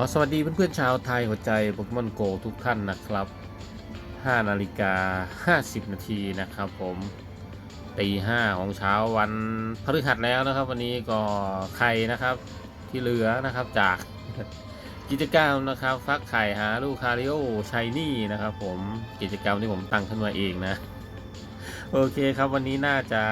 อสวัสดีเพื่อนๆชาวไทยหัวใจโปเกมอนโกทุกท่านนะครับ 5 นาฬิกา 50 นาทีนะครับผมตีห้าของเช้าวันพฤหัสแล้วนะครับ วันนี้ก็ไข่นะครับที่เหลือนะครับจากกิจกรรมนะครับ ฟักไข่หาลูกคาริโอชัยนี่นะครับ ผมกิจกรรมที่ผมตั้งขึ้นมาเองนะ โอเคครับวันนี้น่าจะ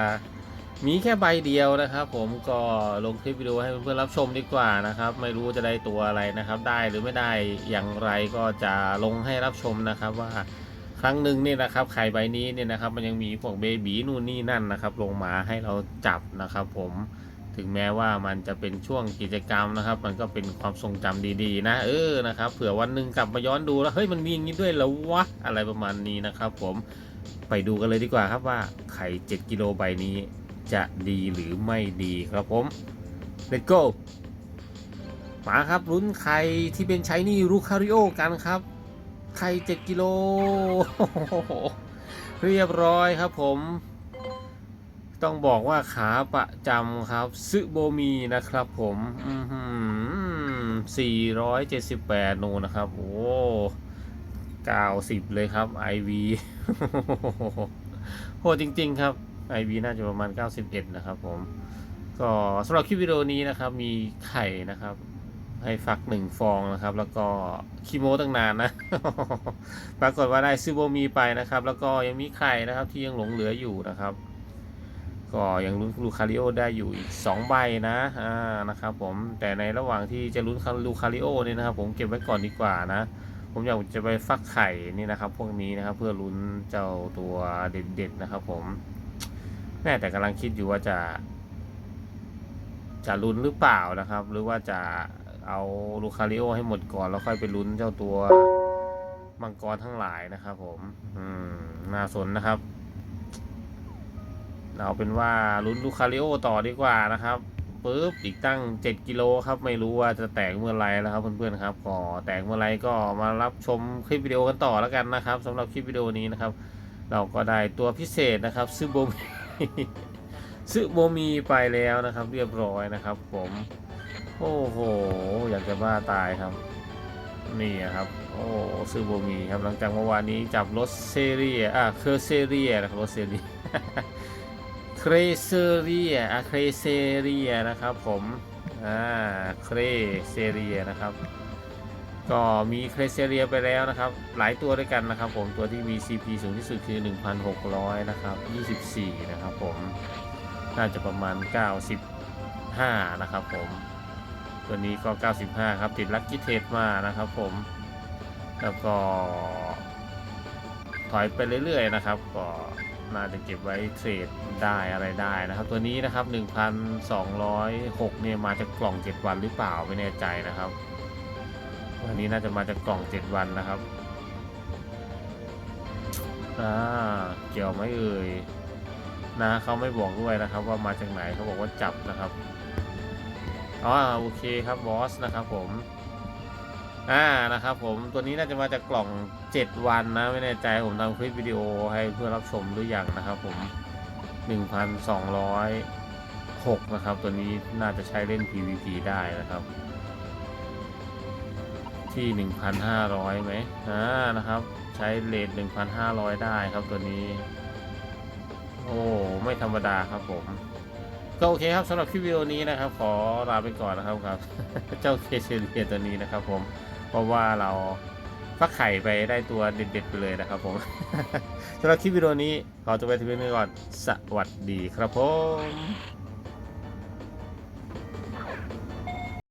มีแค่ใบเดียวนะครับ ผมก็ลงคลิปวิดีโอให้เพื่อนๆรับชมดีกว่านะครับ ไม่รู้จะได้ตัวอะไรนะครับ ได้หรือไม่ได้อย่างไรก็จะลงให้รับชมนะครับว่าครั้งหนึ่งเนี่ยนะครับไข่ใบนี้เนี่ยนะครับ มันยังมีพวกเบบีนู่นนี่นั่นนะครับ ลงมาให้เราจับนะครับ ผมถึงแม้ว่ามันจะเป็นช่วงกิจกรรมนะครับ มันก็เป็นความทรงจำดีๆ นะ เออนะครับเผื่อวันหนึ่งกลับมาย้อนดูแล้วเฮ้ยมันมีอย่างนี้ด้วยเหรอวะอะไรประมาณนี้นะครับ ผมไปดูกันเลยดีกว่าครับว่าไข่ 7 กิโลใบนี้ จะดีหรือไม่ดีครับผม let's go มาครับลุ้นไข่ที่เป็นใช้นี่รูคาริโอกันครับ ไข่7กิโล เรียบร้อยครับผม ต้องบอกว่าขาประจำครับ ซึโบมีนะครับผมอือหือ478โนนะครับ โอ้90เลยครับ IV โหจริง ๆ ครับ IV น่าจะประมาณ 91 นะครับผม ก็สำหรับคลิปวิดีโอนี้นะครับ มีไข่นะครับ ให้ฟักหนึ่งฟองนะครับ แล้วก็คีโมตั้งนานนะ ปรากฏว่าได้ซูโบมีไปนะครับ แล้วก็ยังมีไข่นะครับที่ยังหลงเหลืออยู่นะครับ ก็ยังลุ้นลูคาริโอได้อยู่อีก 2 ใบนะอ่านะครับผม แต่ในระหว่างที่จะลุ้นลูคาริโอเนี่ยนะครับ ผมเก็บไว้ก่อนดีกว่านะผมอยากจะไปฟักไข่นี่นะครับ พวกนี้นะครับ เพื่อลุ้นเจ้าตัวเด็ดๆนะครับผม แม่แต่กำลังคิดอยู่ว่าจะ จะลุ้นหรือเปล่านะครับ หรือว่าจะเอาลูคาริโอให้หมดก่อน แล้วค่อยไปลุ้นเจ้าตัวมังกรทั้งหลายนะครับ ผม อืมน่าสนนะครับ เอาเป็นว่าลุ้นลูคาริโอต่อดีกว่านะครับปุ๊บอีกตั้ง 7 กิโลครับไม่รู้ว่าจะแตกเมื่อไรแล้วครับเพื่อนๆครับก็แตกเมื่อไรก็มารับชมคลิปวิดีโอกันต่อแล้วกันนะครับสำหรับคลิปวิดีโอนี้นะครับ เราก็ได้ตัวพิเศษนะครับซึ่งโบม ซึโบมีไปแล้วนะครับ เรียบร้อยนะครับ ผม โอ้โห อยากจะบ้าตายครับ นี่ครับ โอ้ซึโบมีครับ หลังจากเมื่อวานนี้จับรถเซเรียอะเคอร์เซเรียนะครับรถเซเรียเครเซเรียอะเครเซเรียนะครับ ผมอ่าเครเซเรียนะครับ ก็มีเครเซเรียไปแล้วนะครับ หลายตัวด้วยกันนะครับ ผมตัวที่มี CP สูงที่สุดคือ 1,600 นะครับ 24 นะครับผมน่าจะประมาณ 95 นะครับผมตัวนี้ก็ 95 ครับ ติดลัคกี้เทสมานะครับผม แล้วก็ ถอยไปเรื่อยๆนะครับ ก็น่าจะเก็บไว้เทรดได้อะไรได้นะครับ ตัวนี้นะครับ 1,206 เนี่ยมาจากกล่อง 7 วันหรือเปล่าไม่แน่ใจนะครับ วันนี้น่าจะมาจากกล่อง7วันนะครับอ่าเกี่ยวไหมเอ่ยนะเขาไม่บอกด้วยนะครับ ว่ามาจากไหนเขาบอกว่าจับนะครับอ๋อโอเคครับบอสนะครับผมอ่านะครับผมตัวนี้น่าจะมาจากกล่อง 7 วันนะไม่แน่ใจผมทำคลิปวิดีโอให้เพื่อนรับชมหรือยังนะครับผม 1,206 นะครับ ตัวนี้น่าจะใช้เล่น PVP ได้นะครับ ที่ 1,500ไหมอ่านะครับ ใช้เลท1,500 ได้ครับตัวนี้ โอ้ไม่ธรรมดาครับผม ก็โอเคครับสำหรับคลิปวิดีโอนี้นะครับ ขอลาไปก่อนนะครับครับ เจ้าเคเซเรียตัวนี้นะครับ ผม เพราะว่าเราฟักไข่ไปได้ตัวเด็ดๆไปเลยนะครับผมสำหรับคลิปวิดีโอนี้ขอจบไปที่เพียงเท่านี้ก่อน สวัสดีครับผม